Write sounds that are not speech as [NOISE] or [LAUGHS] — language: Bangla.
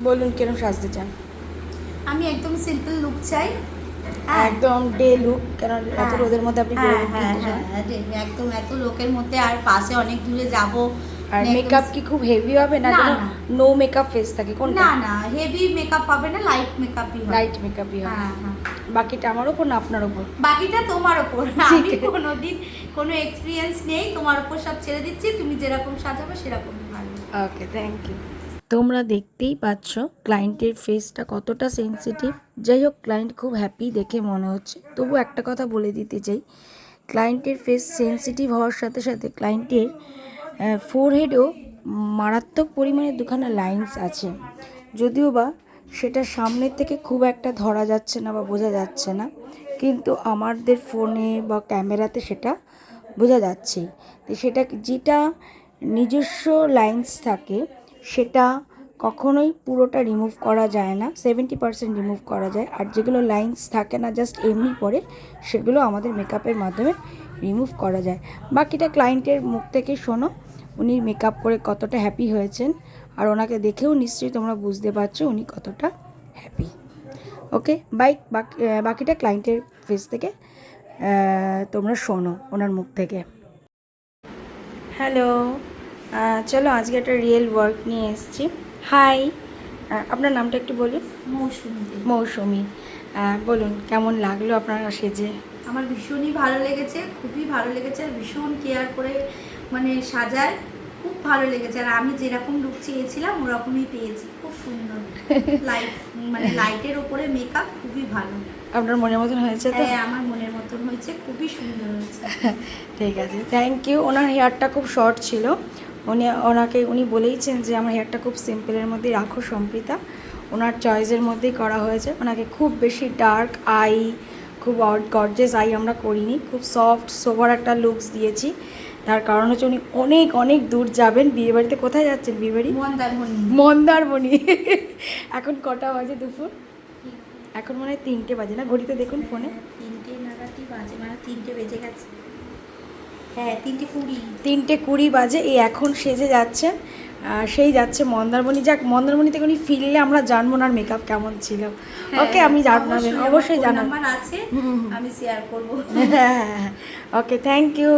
বলুন কেন সাজতে চান? আমি একদম সিম্পল লুক চাই। হ্যাঁ। একদম ডে লুক কেন এত হ্যাঁ। রোদের মধ্যে আপনি হ্যাঁ হ্যাঁ হ্যাঁ একদম এত লোকের মধ্যে আর পাশে অনেক দূরে যাব। আর মেকআপ কি খুব হেভি হবে না না, কোনো না। মেকআপ ফেস থাকে? কোনটা? না না হেভি মেকআপ হবে না লাইট মেকআপই হবে। লাইট মেকআপই হবে। হ্যাঁ হ্যাঁ। বাকিটা আমার উপর না আপনার উপর? বাকিটা তোমার ঠিক আমি। কোনোদিন কোনো এক্সপিরিয়েন্স নেই তোমার উপর সব ছেড়ে দিচ্ছি তুমি যেরকম সাজাবে সেরকম ভালো ওকে থ্যাংক ইউ তোমরা দেখতেই পাচ্ছ ক্লায়েন্টের ফেসটা কতটা সেনসিটিভ যাই হোক ক্লায়েন্ট খুব হ্যাপি দেখে মনে হচ্ছে। তবু একটা কথা বলে দিতে চাই। ক্লায়েন্টের ফেস সেনসিটিভ হওয়ার সাথে সাথে ক্লায়েন্টের ফোরহেডেও মারাত্মক পরিমাণে দুখানা লাইন্স আছে। যদিও বা সেটা সামনের থেকে খুব একটা ধরা যাচ্ছে না বা বোঝা যাচ্ছে না, কিন্তু আমাদের ফোনে বা ক্যামেরাতে সেটা বোঝা যাচ্ছে। সেটা যেটা নিজস্ব লাইন্স থাকে সেটা কখনোই পুরোটা রিমুভ করা যায় না সেভেন্টি পার্সেন্ট রিমুভ করা যায়। আর যেগুলো লাইন্স থাকে না জাস্ট এমনি পরে সেগুলো আমাদের মেকআপের মাধ্যমে রিমুভ করা যায়। বাকিটা ক্লায়েন্টের মুখ থেকে শোনো, উনি মেকআপ করে কতটা হ্যাপি হয়েছেন, আর ওনাকে দেখেও নিশ্চয়ই তোমরা বুঝতে পারছ উনি কতটা হ্যাপি ওকে বাইক বাকি বাকিটা ক্লায়েন্টের ফেস থেকে তোমরা শোনো ওনার মুখ থেকে। হ্যালো চলো আজকে একটা রিয়েল ওয়ার্ক নিয়ে এসেছি। হাই আপনার নামটা একটু বলুন? মৌসুমি। মৌসুমি। বলুন কেমন লাগল আপনার সেজে? আমার ভীষণই ভালো লেগেছে খুবই ভালো লেগেছে আর ভীষণ কেয়ার করে মানে সাজায় খুব ভালো লেগেছে। আর আমি যেরকম লুক চেয়েছিলাম ওরকমই পেয়েছি। খুব সুন্দর। লাইট মানে লাইটের ওপরে মেকআপ খুবই ভালো। আপনার মনের মতন হয়েছে তো? হ্যাঁ আমার মনের মতন হয়েছে খুবই সুন্দর হয়েছে। [LAUGHS] ঠিক আছে থ্যাংক ইউ ওনার হেয়ারটা খুব শর্ট ছিল। উনি ওনাকে উনি বলেইছেন যে আমার হেয়ারটা খুব সিম্পলের মধ্যে রাখো সম্প্রীতা। ওনার চয়েসের মধ্যেই করা হয়েছে। ওনাকে খুব বেশি ডার্ক আই খুব গর্জেস আই আমরা করিনি। খুব সফট সোভার একটা লুকস দিয়েছি। তার কারণ হচ্ছে উনি অনেক অনেক দূর যাবেন। বিয়েবাড়িতে কোথায় যাচ্ছেন বিয়েবাড়ি মন্দারমণি। মন্দারমণি। [LAUGHS] এখন কটা বাজে দুপুর? এখন মনে হয় তিনটে বাজে না? ঘড়িতে দেখুন ফোনে তিনটে নাগাদই বাজে মানে তিনটে বেজে গেছে। হ্যাঁ তিনটে কুড়ি। তিনটে কুড়ি বাজে এই এখন সেজে যাচ্ছে। আর সেই যাচ্ছে মন্দারমণি। যাক মন্দারমণিতে থেকে উনি ফিরলে আমরা জানব না মেকআপ কেমন ছিল। ওকে আমি জানাবেন অবশ্যই জানাব। আছে। আমি শেয়ার করব। হ্যাঁ ওকে থ্যাংক ইউ